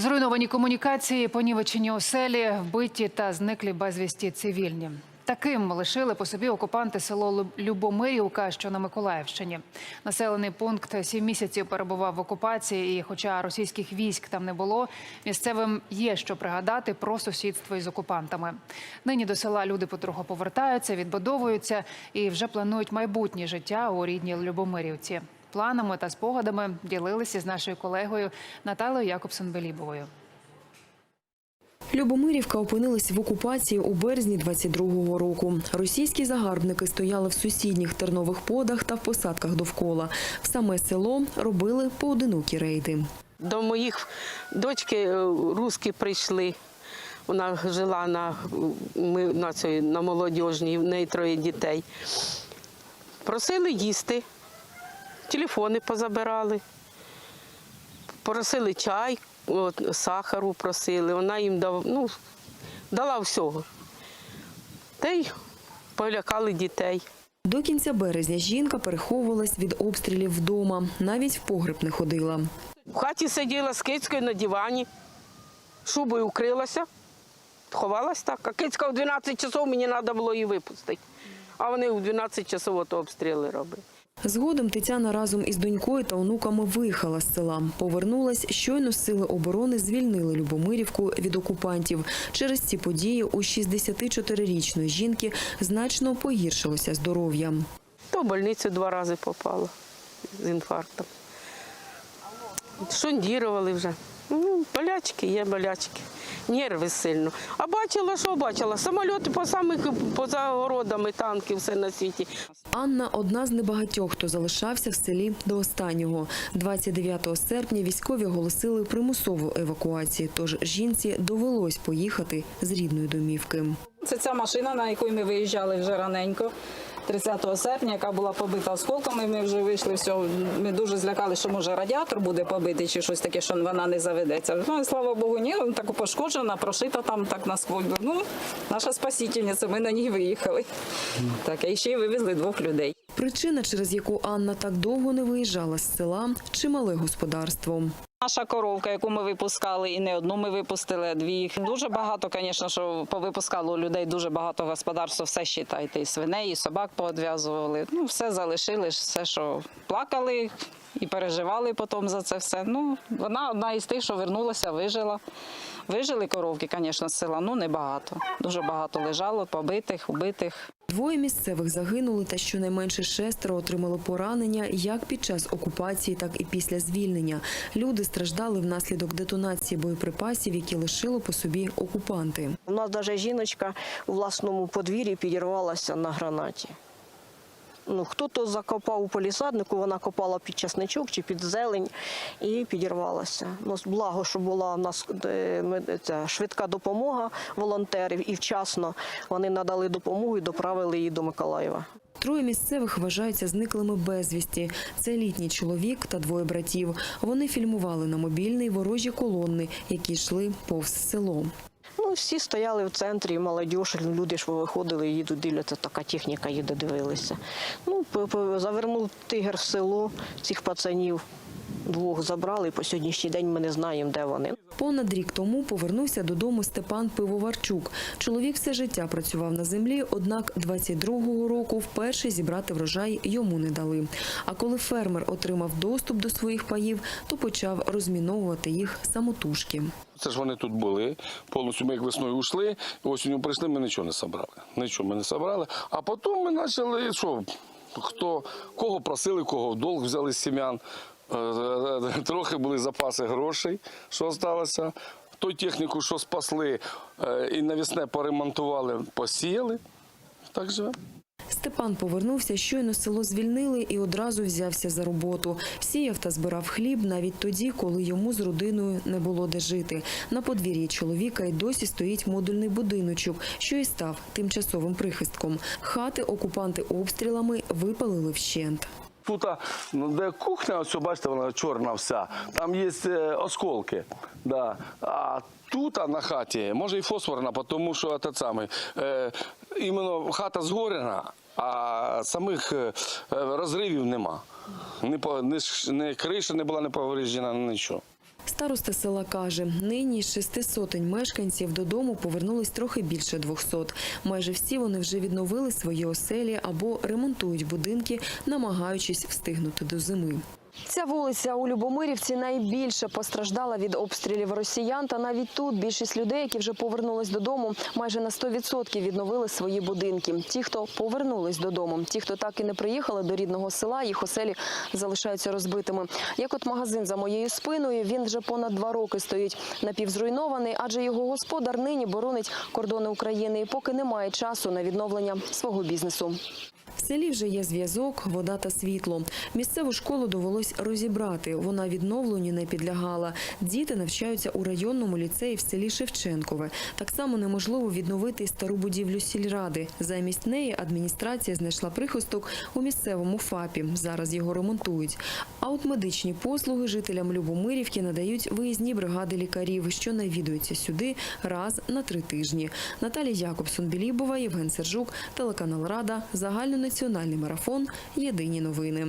Зруйновані комунікації, понівечені оселі, вбиті та зниклі безвісті цивільні. Таким лишили по собі окупанти село Лю- Любомирівка, що на Миколаївщині. Населений пункт сім місяців перебував в окупації, і хоча російських військ там не було, місцевим є що пригадати про сусідство із окупантами. Нині до села люди потроху повертаються, відбудовуються і вже планують майбутнє життя у рідній Любомирівці. Планами та спогадами ділилися з нашою колегою Наталою Якобсон-Белібовою. Любомирівка опинилась в окупації у березні 22-го року. Російські загарбники стояли в сусідніх тернових подах та в посадках довкола. В саме село робили поодинокі рейди. До моїх дочки е, русські прийшли. Вона жила на, ми, на, цій, на молодіжній, в неї троє дітей. Просили їсти, телефони позабирали, просили чай, от, сахару просили. Вона їм дав, ну, дала всього. Та й полякали дітей. До кінця березня жінка переховувалась від обстрілів вдома, навіть в погреб не ходила. В хаті сиділа з кицькою на дивані, шубою укрилася, ховалась так. А кицька в 12 часов мені треба було її випустити. А вони в 12 часов обстріли робили. Згодом Тетяна разом із донькою та онуками виїхала з села. Повернулась, щойно сили оборони звільнили Любомирівку від окупантів. Через ці події у 64-річної жінки значно погіршилося здоров'я. В больницю два рази попала з інфарктом. Шондірували вже. Ну, болячки є болячки. Нерви сильно. А бачила, що бачила? Самольоти по самих поза городами, танки, все на світі. Анна одна з небагатьох, хто залишався в селі до останнього. 29 серпня військові оголосили примусову евакуацію, тож жінці довелось поїхати з рідної домівки. Це ця машина, на яку ми виїжджали вже раненько. 30 серпня, яка була побита осколками, ми вже вийшли. Все, ми дуже злякали, що може радіатор буде побитий чи щось таке, що вона не заведеться. Ну і слава Богу, ні, так пошкоджена, прошита там так насквозь. Ну, наша спасительниця, ми на ній виїхали. Так, і ще й вивезли двох людей. Причина, через яку Анна так довго не виїжджала з села, чимале господарство. Наша коровка, яку ми випускали, і не одну ми випустили, а дві. Дуже багато, звісно, що повипускало у людей дуже багато господарства, все считайте, і свиней, і собак поодв'язували. Ну, все залишили, все, що плакали і переживали потім за це все. Ну, вона одна із тих, що вернулася, вижила. Вижили коровки, звісно, з села, ну небагато. Дуже багато лежало, побитих, убитих. Двоє місцевих загинули, та щонайменше шестеро отримали поранення як під час окупації, так і після звільнення. Люди страждали внаслідок детонації боєприпасів, які лишили по собі окупанти. У нас навіть жіночка у власному подвір'ї підірвалася на гранаті. Ну, хто-то закопав у полісаднику, вона копала під часничок чи під зелень і підірвалася. Ну, благо, що була у нас ця, швидка допомога волонтерів, і вчасно вони надали допомогу і доправили її до Миколаєва. Троє місцевих вважаються зниклими безвісті. Це літній чоловік та двоє братів. Вони фільмували на мобільний ворожі колони, які йшли повз село. Ну, всі стояли в центрі, молодіж, люди ж виходили, їдуть, дивляться, така техніка їде, дивилися. Ну, завернув тигр в село, цих пацанів двох забрали, і по сьогоднішній день ми не знаємо, де вони. Понад рік тому повернувся додому Степан Пивоварчук. Чоловік все життя працював на землі, однак 22-го року вперше зібрати врожай йому не дали. А коли фермер отримав доступ до своїх паїв, то почав розміновувати їх самотужки. Це ж вони тут були. Повністю ми як весною ушли, осінню прийшли, ми нічого не собрали. Нічого ми не собрали. А потім ми почали, що хто кого просили, кого в долг взяли з сім'ян. Е, е, Трохи були запаси грошей, що залишилося. Той техніку, що спасли е, і навісне поремонтували, посіяли. Так живемо. Степан повернувся, щойно село звільнили і одразу взявся за роботу. Сіяв та збирав хліб навіть тоді, коли йому з родиною не було де жити. На подвір'ї чоловіка й досі стоїть модульний будиночок, що і став тимчасовим прихистком. Хати окупанти обстрілами випалили вщент. Тут, ну, де кухня, ось бачите, вона чорна вся. Там є е, осколки. Да. А тут на хаті, може і фосфорна, тому що те саме, е, іменно хата згорена, а самих е, розривів нема. Ні, не, не криша не була не повреждена, нічого. Староста села каже, нині з шести сотень мешканців додому повернулись трохи більше двохсот. Майже всі вони вже відновили свої оселі або ремонтують будинки, намагаючись встигнути до зими. Ця вулиця у Любомирівці найбільше постраждала від обстрілів росіян. Та навіть тут більшість людей, які вже повернулись додому, майже на 100% відновили свої будинки. Ті, хто повернулись додому, ті, хто так і не приїхали до рідного села, їх оселі залишаються розбитими. Як от магазин за моєю спиною, він вже понад два роки стоїть напівзруйнований, адже його господар нині боронить кордони України і поки немає часу на відновлення свого бізнесу. Селі вже є зв'язок, вода та світло. Місцеву школу довелось розібрати. Вона відновленню не підлягала. Діти навчаються у районному ліцеї в селі Шевченкове. Так само неможливо відновити стару будівлю сільради. Замість неї адміністрація знайшла прихисток у місцевому ФАПі. Зараз його ремонтують. А от медичні послуги жителям Любомирівки надають виїзні бригади лікарів, що навідуються сюди раз на три тижні. Наталія Якобсон-Білібова, Євген Сержук, телеканал Рада, загальнонаціональний марафон. Єдині новини.